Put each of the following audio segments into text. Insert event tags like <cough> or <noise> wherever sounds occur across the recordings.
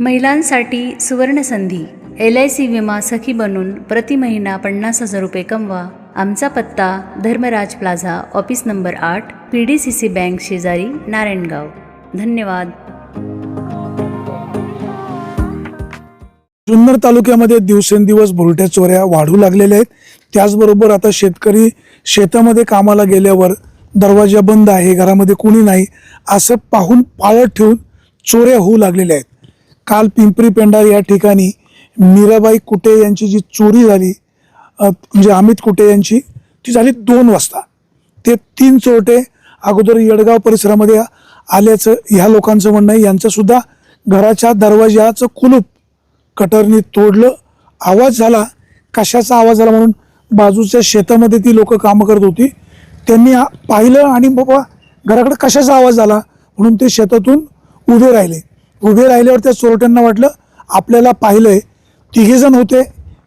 महिलांसाठी सुवर्णसंधी. L I C विमा सखी बनून प्रति महिना पन्नास हजार रुपये कमवा. आमचा पत्ता धर्मराज प्लाझा ऑफिस नंबर आठ P D C C bank शेजारी नारायणगाव. धन्यवाद. जुन्नर तालुक्यामध्ये दिवसेंदिवस भुरट्या चोऱ्या वाढू लागलेल्या आहेत. त्याचबरोबर आता शेतकरी शेतामध्ये कामाला गेल्यावर दरवाजा बंद आहे घरामध्ये कोणी नाही असं पाहून पाळत ठेवून चोऱ्या होऊ लागलेल्या आहेत. काल पिंपरी पेंडार या ठिकाणी मीराबाई कुटे यांची जी चोरी झाली म्हणजे अमित कुटे यांची ती झाली दोन वाजता. ते तीन चोरटे अगोदर येडगाव परिसरामध्ये आल्याचं ह्या लोकांचं म्हणणं आहे. यांचंसुद्धा घराच्या दरवाजाचं कुलूप कटरनी तोडलं. आवाज झाला कशाचा आवाज झाला म्हणून बाजूच्या शेतामध्ये ती लोक कामं करत होती. त्यांनी पाहिलं आणि बाबा घराकडे कशाचा आवाज झाला म्हणून ते शेतातून उभे राहिले. उभे राहिल्यावर त्या चोरट्यांना वाटलं आपल्याला पाहिलंय. तिघे जण होते.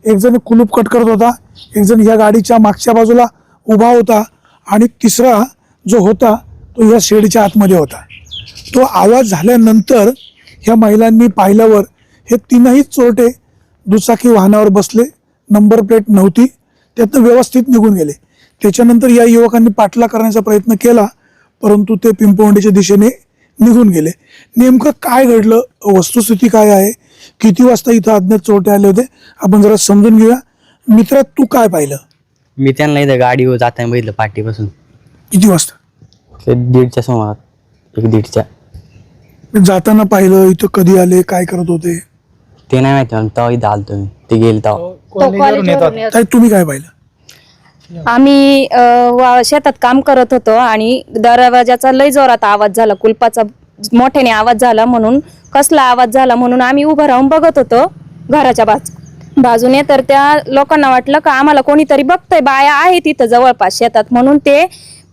एकजण कुलूप कट करत होता. एकजण या ह्या गाडीच्या मागच्या बाजूला उभा होता. आणि तिसरा जो होता तो या शेडच्या आतमध्ये होता. तो आवाज झाल्यानंतर ह्या महिलांनी पाहिल्यावर हे तीनही चोरटे दुचाकी वाहनावर बसले. नंबर प्लेट नव्हती. त्यातनं व्यवस्थित निघून गेले. त्याच्यानंतर या युवकांनी पाठला करण्याचा प्रयत्न केला परंतु ते पिंपवंडीच्या दिशेने निघून गेले. नेमकं काय घडलं? वस्तुस्थिती काय आहे? किती वाजता इथं अज्ञात चोरटे आले होते? आपण जरा समजून घेऊया. मित्रा तू काय पाहिलं? मी त्यांना इथं गाडीवर जाताना बघितलं पाठीपासून. किती वाजता? ते दीडच्या सुमारात. एक दीडच्या. जाताना पाहिलं इथं कधी आले काय करत होते? ते नाही माहिती मला तेव्हा इथं आलतो मी ते गेले तेव्हा. ताई तुम्ही काय पाहिलं? आम्ही अ, वा- शेतात काम करत होतो आणि दरवाजाचा लय जोरात आवाज झाला कुलपाचा मोठ्याने आवाज झाला म्हणून कसला आवाज झाला म्हणून आम्ही उभं राहून बघत होतो घराच्या बाजू बाजूने. तर त्या लोकांना वाटलं का आम्हाला कोणीतरी बघतंय बाया आहे तिथं जवळपास शेतात म्हणून ते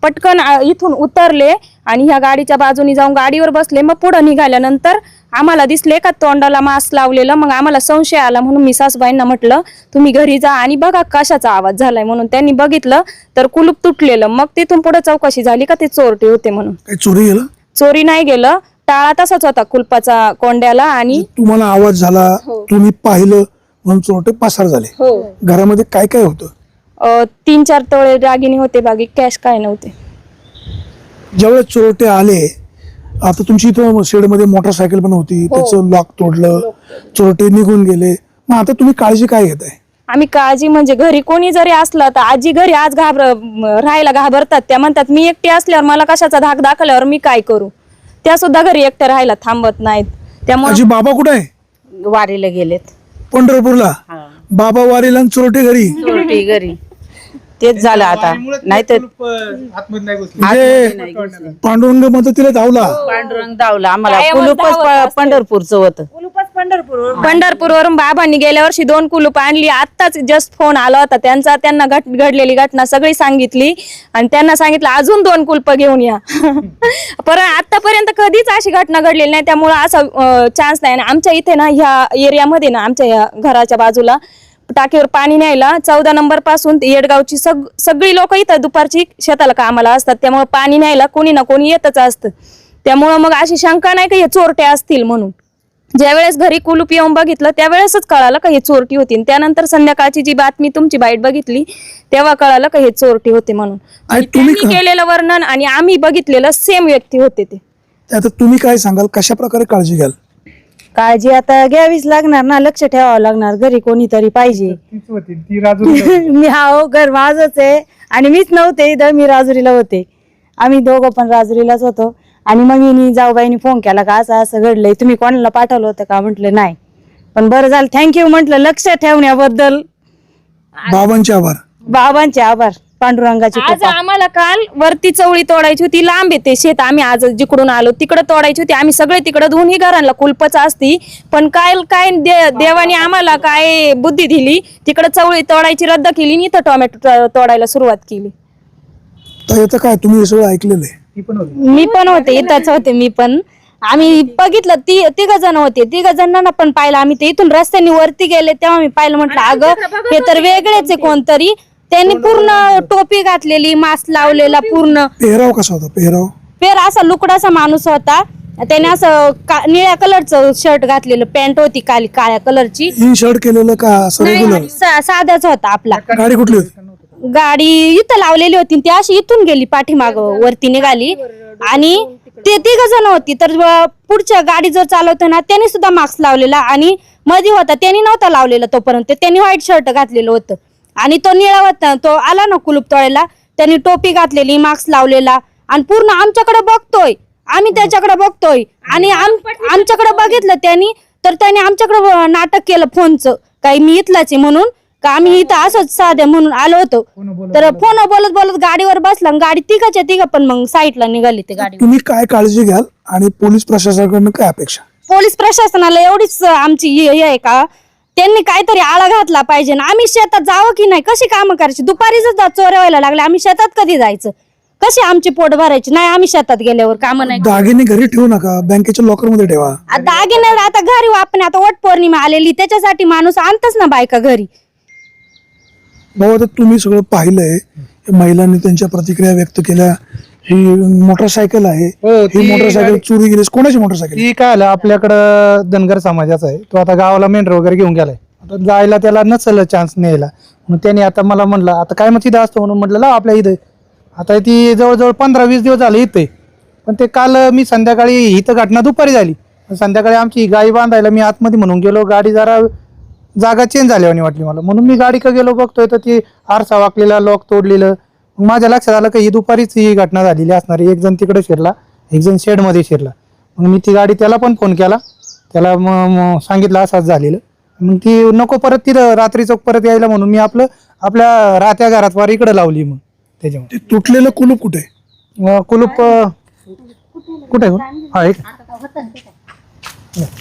पटकन इथून उतरले आणि ह्या गाडीच्या बाजूनी जाऊन गाडीवर बसले. मग पुढं निघाल्यानंतर आम्हाला दिसले का तोंडाला मास्क लावलेलं? मग आम्हाला संशय आला म्हणून मी सासूबाईंना म्हटलं तुम्ही घरी जा आणि बघा कशाचा आवाज झालाय. म्हणून त्यांनी बघितलं तर कुलूप तुटलेलं. मग तिथून पुढे चौकशी झाली का ते चोरटे होते म्हणून. काय चोरी गेलं? चोरी नाही गेलं. टाळा तसाच होता कुलपाचा कोंड्याला आणि तुम्हाला आवाज झाला तुम्ही पाहिलं म्हणून चोरटे पासार झाले. हो. घरामध्ये काय काय होतं? तीन चार तोळे दागिने होते बाकी कॅश काय नव्हते. ज्यावेळेस चोरटे आले आता तुमची इथं शेडमध्ये मोटरसायकल पण होती त्याचं लॉक तोडलं चोरटे निघून गेले. मग आता तुम्ही काळजी काय घेत आहे आम्ही काळजी म्हणजे घरी कोणी जरी असलं तर आजी घरी आज घाबर म, राहायला घाबरतात. त्या म्हणतात मी एकटी असल्यावर मला कशाचा धाक दाखवल्यावर मी काय करू? त्या सुद्धा घरी एकट्या राहायला थांबत नाहीत. त्यामुळे आजी बाबा कुठे आहे? वारीला गेलेत. पंढरपूरला? बाबा वारीला आणि चोरटे घरी? चोरटी घरी. तेच झालं आता. नाहीतर म्हणजे पांडुरंग मदतीला धावला. पांडुरंग दावला आम्हाला कुलूपच धावत प- असते. पंढरपूरचं होतं. पंढरपूरवरून. बाबांनी गेल्या वर्षी दोन कुलूप आणली. आत्ताच जस्ट फोन आला होता. त्यांचा त्यांना घट घडलेली घटना सगळी सांगितली. आणि त्यांना सांगितलं अजून दोन कुलप घेऊन या. <laughs> पण आतापर्यंत कधीच अशी घटना घडलेली नाही. त्यामुळे असा चान्स नाही. आणि आमच्या इथे ना ह्या एरियामध्ये ना आमच्या या घराच्या बाजूला टाकीवर पाणी न्यायला चौदा नंबरपासून येडगावची सग सगळी लोक इथं दुपारची शेताला कामाला असतात. त्यामुळे पाणी न्यायला कोणी ना कोणी येतच असतं. त्यामुळं मग अशी शंका नाही का हे चोरटे असतील म्हणून. ज्यावेळेस घरी कुलूप येऊन बघितलं त्यावेळेसच कळालं का हे चोरटी होती. त्यानंतर संध्याकाळची जी बातमी तुमची बाईट बघितली तेव्हा कळालं का हे चोरटी होते म्हणून. तुम्ही केलेलं वर्णन आणि आम्ही बघितलेलं सेम व्यक्ती होते ते. आता तुम्ही काय सांगाल? कशा प्रकारे काळजी घ्याल? काळजी आता घ्यावीच लागणार ना लक्ष ठेवावं लागणार घरी कोणीतरी पाहिजे. <laughs> मी हा हो घर माझच आहे. आणि मीच नव्हते इथं मी राजुरीला होते. आम्ही दोघं पण राजुरीलाच होतो. आणि मग मी जाऊबाईनी फोन केला का असं असं घडलंय तुम्ही कोणाला पाठवलं होतं का? म्हटलं नाही. पण बरं झालं थँक्यू म्हटलं लक्ष ठेवण्याबद्दल. बाबांचे आभार. बाबांचे आभार. पांडुरंगाचे आज आम्हाला काल वरती चवळी तोडायची होती लांब येते शेत. आम्ही आज जिकडून आलो तिकडे तोडायची होती. आम्ही सगळे तिकडे दोन्ही घरांना कुलपच असती. पण काय काय दे- देवाने आम्हाला काय बुद्धी दिली तिकडे चवळी तोडायची रद्द केली आणि इथं टोमॅटो तोडायला सुरुवात केली. तर याचं काय तुम्ही हे सगळं ऐकलेलं आहे? मी पण होते. इथंच होते मी पण. आम्ही बघितलं ती तिघ जण होते. तिघ जणांना पण पाहिलं. आम्ही ते इथून रस्त्याने वरती गेले तेव्हा मी पाहिलं म्हटलं अगं हे तर वेगळेच आहे कोणतरी. त्यांनी पूर्ण टोपी घातलेली मास्क लावलेला पूर्ण. पेहराव कसा होता? पेहराव? पेर असा लुकडासा माणूस होता. त्याने असं का- निळ्या कलरचं शर्ट घातलेलं पॅन्ट होती काली काळ्या कलरची. इन शर्ट केलेलं का असं रेग्युलर सा- साधाच होता आपला. गाडी कुठली होती? गाडी इथं लावलेली होती ती अशी इथून गेली पाठीमाग वरती निघाली. आणि ते तिघ जण होती. तर व- पुढच्या गाडी जर चालवतो ना त्यांनी सुद्धा मास्क लावलेला आणि मध्ये होता. त्यांनी नव्हता लावलेला तोपर्यंत. त्यांनी व्हाईट शर्ट घातलेलं होतं. आणि तो निळा होता तो आला ना कुलूप तोडायला त्यांनी टोपी घातलेली मास्क लावलेला आणि पूर्ण आमच्याकडे बघतोय. आम्ही त्याच्याकडे बघतोय. आणि आम- आमच्याकडे बघितलं त्यांनी तर त्याने आमच्याकडे नाटक केलं फोनचं. काही मी इथलाच आहे म्हणून का आम्ही इथं असंच साधे म्हणून आलो होतो. तर फोन बोलत बोलत गाडीवर बसला गाडी तिघाच्या तिघ पण मग साईडला निघाली ते गाडी. तुम्ही काय काळजी घ्याल? आणि पोलीस प्रशासनाकडनं काय अपेक्षा? पोलीस प्रशासनाला एवढीच आमची हे आहे का? त्यांनी काहीतरी आळा घातला पाहिजे ना. आम्ही शेतात जावं की नाही? कशी कामं करायची? दुपारी जर चोऱ्या व्हायला लागल्या आम्ही शेतात कधी जायचं? कशी आमची पोट भरायची? नाही आम्ही शेतात गेल्यावर कामं नाही दागिने घरी ठेवू नका. बँकेच्या लॉकरमध्ये ठेवा. आ, दागिने आता घरी आपण आता वट पौर्णिमा आलेली. त्याच्यासाठी माणूस आणतच ना बायका घरी. भाऊ आता तुम्ही सगळं पाहिलंय. महिलांनी त्यांच्या प्रतिक्रिया व्यक्त केल्या. ही मोटरसायकल आहे. हो, ही मोटरसायकल गाडी- चोरी गेली कोणाची मोटरसायकल? ती काय आलं? आपल्याकडं धनगर समाजाचा आहे. तो आता गावाला मेंढर वगैरे घेऊन गेलाय. आता जायला त्याला नसल चान्स न्यायला. मग त्याने आता मला म्हणलं आता काय मग तिथं असतो म्हणून म्हटलं लाव आपल्या इथं. आता ती जवळजवळ पंधरा वीस दिवस झाले इथे. पण ते काल मी संध्याकाळी इथं घटना दुपारी झाली. संध्याकाळी आमची गाई बांधायला मी आतमध्ये म्हणून गेलो. गाडी जरा जागा चेंज झाल्यावानी वाटली मला. म्हणून मी गाडी का गेलो बघतोय तर ती आरसा वाकलेला लॉक तोडलेलं. माझ्या लक्षात आलं की ही दुपारीच ही घटना झालेली असणार. आहे. एक जण तिकडे शिरला एक जण शेडमध्ये शिरला. मग मी ती गाडी त्याला पण फोन केला. त्याला मग सांगितलं असंच झालेलं. मग ती नको परत तिथं रात्री चौक परत यायला म्हणून मी आपलं आपल्या राहत्या घरात वार इकडे लावली मग त्याच्यामुळे. ते तुटलेलं कुलूप कुठे? अं, कुलूप अं, कुठे? आहे हो? हा एक.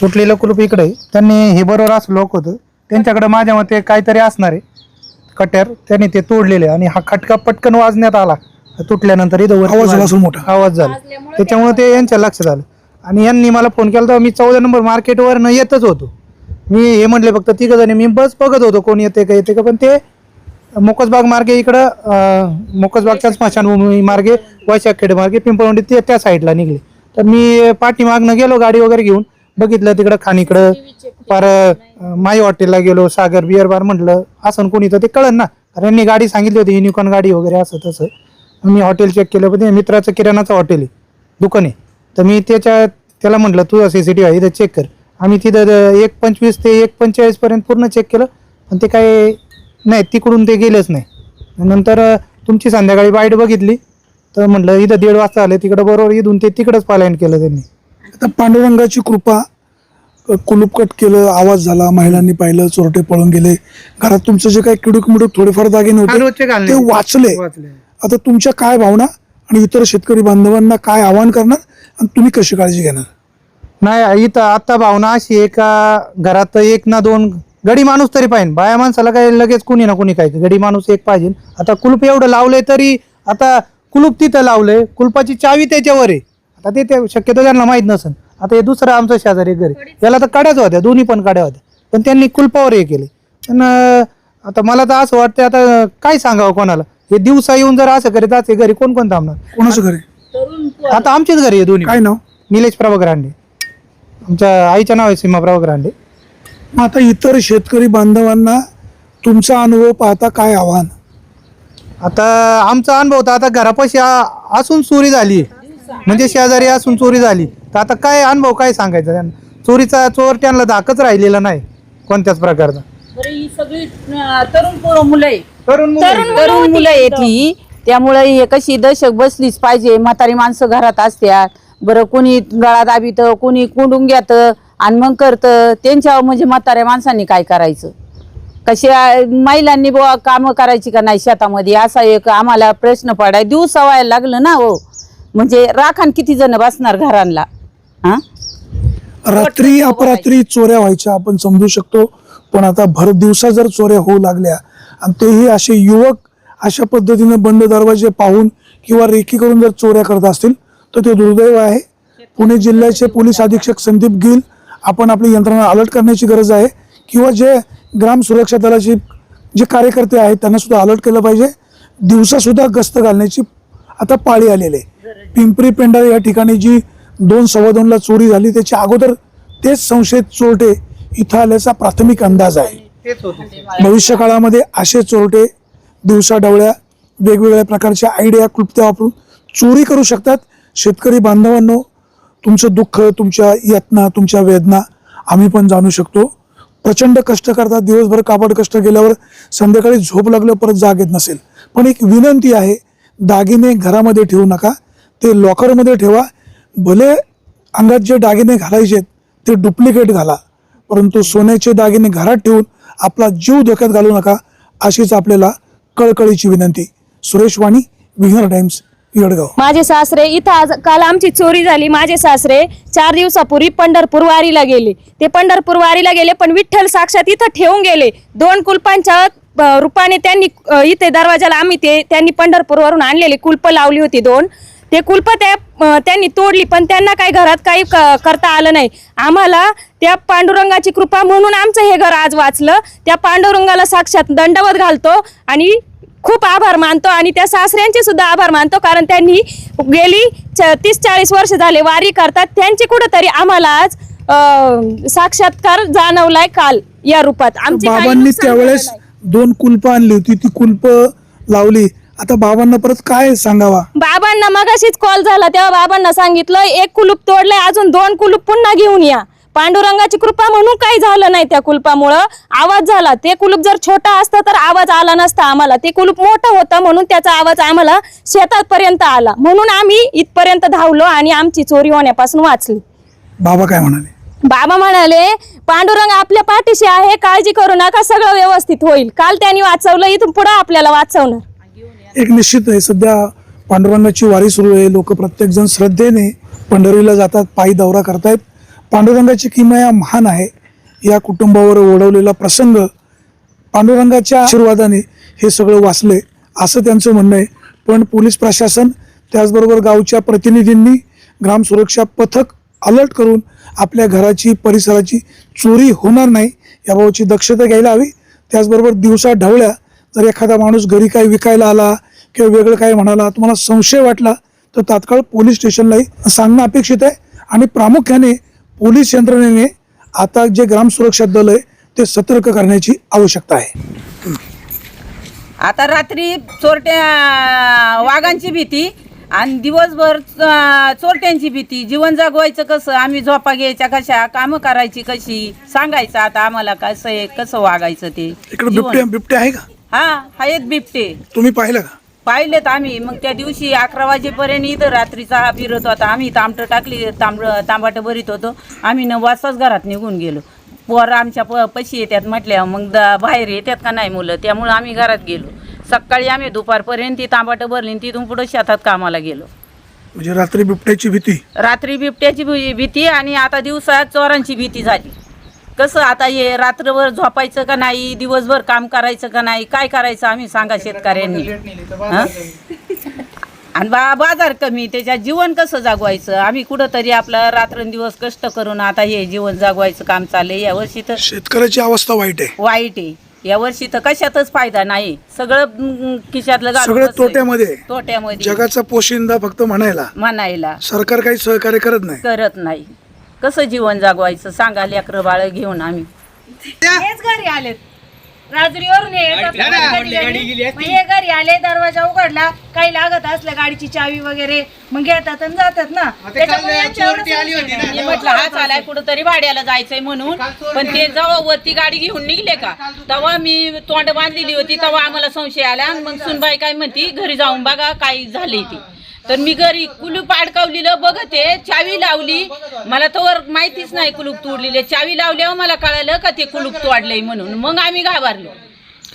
तुटलेलं कुलूप इकडे. आहे. त्यांनी हे बरोबर असं लोक होतं. त्यांच्याकडे माझ्या मते काहीतरी असणार आहे. कट्यार त्यांनी ते तोडलेले आणि हा खटका पटकन वाजण्यात आला. तुटल्यानंतर इथं वरती आवाज झाला असेल मोठा. आवाज झाला. त्याच्यामुळे ते यांच्या लक्षात आलं. आणि यांनी मला फोन केला तर मी चौदा नंबर मार्केटवर न येतच होतो. मी हे म्हटले फक्त तिघ जण. मी बस बघत होतो कोण येते का येते का. पण ते मोकसबाग मार्गे इकडं अं, मोकसबागच्या स्मशानभूमी मार्गे वैशाखेड मार्गे पिंपळवंडी ते त्या साईडला निघले. तर मी पाठीमागनं गेलो गाडी वगैरे घेऊन. बघितलं तिकडं खाणीकडं पार माई हॉटेलला गेलो सागर बिअर बार म्हटलं असं कोणी तर ते कळन ना. कारण यांनी गाडी सांगितली होती युनिकॉन गाडी वगैरे असं तसं. मी हॉटेल चेक केलं पण ते मित्राचं किराणाचं हॉटेल आहे दुकान आहे. तर मी त्याच्या त्याला म्हटलं तू सी सी टी व्ही इथं चेक कर. आम्ही तिथं एक पंचवीस ते एक पंचेचाळीस पर्यंत पूर्ण चेक केलं पण ते काय नाही तिकडून ते गेलेच नाही. नंतर तुमची संध्याकाळी बाईट बघितली तर म्हटलं इथं दीड वाजता आले तिकडं बरोबर इथून ते तिकडंच पालायन केलं त्यांनी. आता पांडुरंगाची कृपा अ, कुलूप कट केलं आवाज झाला महिलांनी पाहिलं चोरटे पळून गेले. घरात तुमचं जे काही किडूक मिडूक थोडेफार दागिने होते. ते वाचले. वाचले. आता तुमच्या काय भावना आणि इतर शेतकरी बांधवांना काय आवाहन करणार आणि तुम्ही कशी काळजी घेणार? नाही इथं आता भावना अशी आहे का घरात एक ना दोन गडी माणूस तरी पाहिजे बाया माणसाला काय लगेच कुणी ना कुणी काय गडी माणूस एक पाहिजे. आता कुलूप एवढं लावलंय तरी आता कुलूप तिथं लावलंय. कुलपाची चावी त्याच्यावर आहे. आता ते ते शक्यतो त्यांना माहीत नसेल. आता हे दुसरं आमचं शेजारी घरी याला तर काड्याच होत्या दोन्ही पण काड्या होत्या. पण त्यांनी कुलपावर हे केले. पण अं, आता मला तर असं वाटतं आता काय सांगावं कोणाला? हे दिवसा येऊन जर असं करीत असे घरी कोण कोण थांबणार? कोणाचं घरी आता आमचेच घरी आहे दोन्ही. काय नाव? निलेश प्रभाकर हांडे. आमच्या आईच्या नाव आहे सीमा प्रभाकर हांडे. मग आता इतर शेतकरी बांधवांना तुमचा अनुभव पाहता काय आव्हान? आता आमचा अनुभव तर आता घरापाशी आ- असून चोरी झाली म्हणजे शेजारी असून चोरी झाली. तर आता काय अनुभव काय सांगायचा? त्यांना चोरीचा चोर त्यांना धाकच राहिलेला नाही कोणत्याच प्रकारचा. बरं ही सगळी अं, तरुण पोरं मुलं आहे तरुण मुलं- तरुण मुलं आहेत ही. त्यामुळे हे कशी दशक बसलीच पाहिजे. म्हातारी माणसं घरात असत्यात बरं कोणी गळा दाबित कोणी कोंडून घेत आणि मग करतं. त्यांच्यावर म्हणजे म्हाताऱ्या माणसांनी काय करायचं? कशी आ- महिलांनी बुवा कामं करायची का नाही शेतामध्ये? असा एक आम्हाला प्रश्न पडाय. दिवसा व्हायला लागलं ना हो. म्हणजे राखण किती जण बसणार घरांना? हा? रात्री अपरात्री चोऱ्या व्हायच्या आपण समजू शकतो. पण आता भर दिवसा जर चोऱ्या होऊ लागल्या आणि तेही असे युवक अशा पद्धतीने बंद दरवाजे पाहून किंवा रेकी करून जर चोऱ्या करत असतील तर ते दुर्दैव आहे. पुणे जिल्ह्याचे पोलीस अधीक्षक संदीप गिल आपण आपली यंत्रणा अलर्ट करण्याची गरज आहे. किंवा जे ग्राम सुरक्षा दलाचे जे कार्यकर्ते आहेत त्यांना सुद्धा अलर्ट केलं पाहिजे. दिवसा सुद्धा गस्त घालण्याची आता पाळी आलेली आहे. पिंपरी पेंढार या ठिकाणी जी दोन सव्वा दोनला चोरी झाली त्याच्या अगोदर तेच संशयित चोरटे इथं आल्याचा प्राथमिक अंदाज आहे. भविष्य काळामध्ये असे चोरटे दिवसा डवळ्या वेगवेगळ्या प्रकारच्या आयडिया क्लुप्त्या वापरून चोरी करू शकतात. शेतकरी बांधवांनो तुमचं दुःख तुमच्या यातना तुमच्या वेदना आम्ही पण जाणू शकतो. प्रचंड कष्ट करतात. दिवसभर कापड कष्ट केल्यावर संध्याकाळी झोप लागलं परत जाग येत नसेल. पण एक विनंती आहे दागिने घरामध्ये ठेवू नका. ते लॉकरमध्ये ठेवा. भले अंगात जे दागिने घालायचे ते डुप्लिकेट घाला परंतु सोन्याचे दागिने घरात ठेवून आपला जीव धोक्यात घालू नका अशीच आपल्याला कळकळीची विनंती. सुरेश वाणी विघ्नर टाइम्स माझे सासरे इथं आज काल आमची चोरी झाली. माझे सासरे चार दिवसापूर्वी पंढरपूर वारीला गेले. ते पंढरपूर वारीला गेले पण विठ्ठल साक्षात इथं ठेवून गेले. दोन कुलपांच्या रूपाने त्यांनी इथे दरवाजाला आम्ही ते त्यांनी पंढरपूरवरून आणलेली कुलप लावली होती दोन. ते कुलप त्या त्यांनी तोडली पण त्यांना काही घरात काही करता आलं नाही. आम्हाला त्या पांडुरंगाची कृपा म्हणून आमचं हे घर आज वाचलं. त्या पांडुरंगाला साक्षात दंडवत घालतो आणि खूप आभार मानतो आणि त्या सासऱ्यांचे सुद्धा आभार मानतो कारण त्यांनी गेली तीस चाळीस वर्ष झाले वारी करतात. त्यांचे कुठंतरी आम्हाला आज साक्षात्कार जाणवलाय काल या रूपात. आमची काही बाबांनी त्यावेळेस. दोन कुलपं आणली होती. ती कुलप लावली. आता बाबांना परत काय सांगावा? बाबांना मगाशीच कॉल झाला तेव्हा बाबांना सांगितलं एक कुलूप तोडलंय अजून दोन कुलूप पुन्हा घेऊन या. पांडुरंगाची कृपा म्हणून काही झालं नाही त्या कुलपामुळं. आवाज झाला ते कुलूप जर छोटा असतं तर आवाज आला नसता आम्हाला. ते कुलूप मोठं होतं म्हणून त्याचा आवाज आम्हाला शेतापर्यंत आला. म्हणून आम्ही इथपर्यंत धावलो आणि आमची चोरी होण्यापासून वाचली. बाबा काय म्हणाले? बाबा म्हणाले पांडुरंग आपल्या पाठीशी आहे काळजी करू नका सगळं व्यवस्थित होईल. काल त्यांनी वाचवलं इथून पुढे आपल्याला वाचवणार. एक निश्चित आहे. सध्या पांडुरंगाची वारी सुरू आहे. लोक प्रत्येकजण श्रद्धेने पंढरीला जातात पायी दौरा करतायत. पांडुरंगाची किमया महान आहे. या कुटुंबावर ओढवलेला प्रसंग पांडुरंगाच्या आशीर्वादाने हे सगळं वाचले असं त्यांचं म्हणणं आहे. पण पोलीस प्रशासन त्याचबरोबर गावच्या प्रतिनिधींनी ग्राम सुरक्षा पथक अलर्ट करून आपल्या घराची परिसराची चोरी होणार नाही याबाबतची दक्षता घ्यायला हवी. त्याचबरोबर दिवसा ढवळ्या जर एखादा माणूस घरी काही विकायला आला किंवा वेगळं काही म्हणाला तुम्हाला संशय वाटला तर तात्काळ पोलीस स्टेशनलाही सांगणं अपेक्षित आहे. आणि प्रामुख्याने पोलीस यंत्रणेने आता जे ग्राम सुरक्षा दल आहे ते सतर्क करण्याची आवश्यकता आहे. आता रात्री चोरट्या वाघांची भीती आणि दिवसभर चोरट्यांची भीती. जीवन जगवायचं कसं? आम्ही झोपा घ्यायच्या कशा? कामं करायची कशी? सांगायचं आता आम्हाला कसं आहे कसं वागायचं ते? इकडे. बिबटे बिबटे आहे का? हा आहेत बिबटे. तुम्ही पाहिलं का? पाहिलेत आम्ही. मग त्या दिवशी अकरा वाजेपर्यंत इथं रात्रीचा हा फिरत होता. आम्ही तांबटं टाकली तांबड तांबाटं भरीत होतो. आम्ही नऊ वाजताच घरात निघून गेलो. पोरं आमच्या प पशी येतात म्हटल्या मग द बाहेर येतात का नाही मुलं? त्यामुळं आम्ही घरात गेलो. सकाळी आम्ही दुपारपर्यंत ती तांबाटं भरली तिथून पुढं शेतात कामाला गेलो. म्हणजे रात्री बिबट्याची भीती? रात्री बिबट्याची भी- भीती आणि आता दिवसात चोरांची भीती झाली. कसं आता हे रात्रभर झोपायचं का नाही दिवसभर काम करायचं का नाही काय करायचं आम्ही सांगा शेतकऱ्यांनी हं? आणि बा बाजार कमी त्याच्यात जीवन कसं जागवायचं? आम्ही कुठंतरी आपलं रात्रंदिवस कष्ट करून आता हे जीवन जागवायचं काम चाललंय. यावर्षी तर शेतकऱ्याची अवस्था वाईट आहे. वाईट आहे. यावर्षी तर कशातच फायदा नाही. सगळं अं, खिशातलं घालून सगळं बसलंय. तोट्यामध्ये. आहे. तोट्यामध्ये. जगाचा पोशिंदा फक्त म्हणायला. म्हणायला. सरकार काही सहकार्य करत नाही. करत नाही. कसं जीवन जागवायचं? सांगा लेकरं बाळ घेऊन आम्ही. हेच घरी आलेत. राजुरीवरून हे येतात. मग हे घरी आले दरवाजा उघडला काही लागत असलं गाडीची चावी वगैरे मग घेतात आणि जातात ना. त्याच्यामुळे मी म्हटलं हा चालाय कुठंतरी भाड्याला जायचंय म्हणून. पण ते जेव्हा वरती गाडी घेऊन निघले का तेव्हा मी तोंड बांधलेली होती तेव्हा आम्हाला संशय आला. आणि मग सुनबाई काय म्हणती घरी जाऊन बघा काय झालंय ती. तर मी घरी कुलूप अडकावलेलं बघते चावी लावली. मला तर माहितीच नाही कुलूप तोडलेले. चावी लावल्यावर मला कळालं का ते कुलूप तोडलंय म्हणून. मग आम्ही घाबरलो.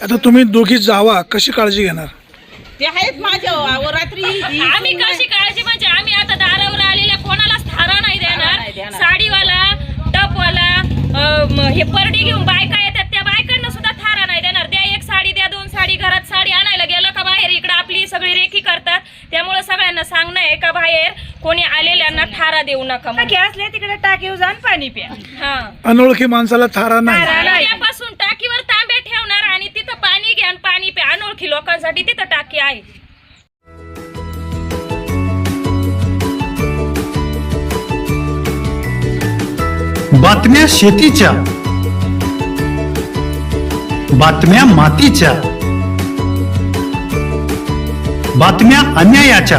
आता तुम्ही दोघी जावा कशी काळजी घेणार? ते आहेत माझ्या रात्री आम्ही कशी काळजी म्हणजे आम्ही आता दारावर आलेल्या कोणालाच थारा नाही नाही देणार. देणार. साडीवाला टपवाला अं, हे परडी घेऊन बायका येतात त्या बायकांना सुद्धा थारा नाही देणार द्या एक साडी द्या दोन साडी घरात साडी आणायला गेलं का बाहेर इकडे आपली सगळी रेखी करतात त्यामुळे सगळ्यांना सांगणं आहे का बाहेर कोणी आलेल्यांना थारा देऊ नका म्हणून. टाकी असले तिकडे टाकीवर जाऊन पाणी प्या. हा. अनोळखी माणसाला थारा नाही. उद्यापासून टाकीवर तांबे ठेवणार आणि तिथं पाणी घ्या आणि पाणी प्या. अनोळखी लोकांसाठी तिथं टाकी आहे. बातम्या शेतीच्या. बातम्या मातीच्या. बातम्या अन्यायाच्या.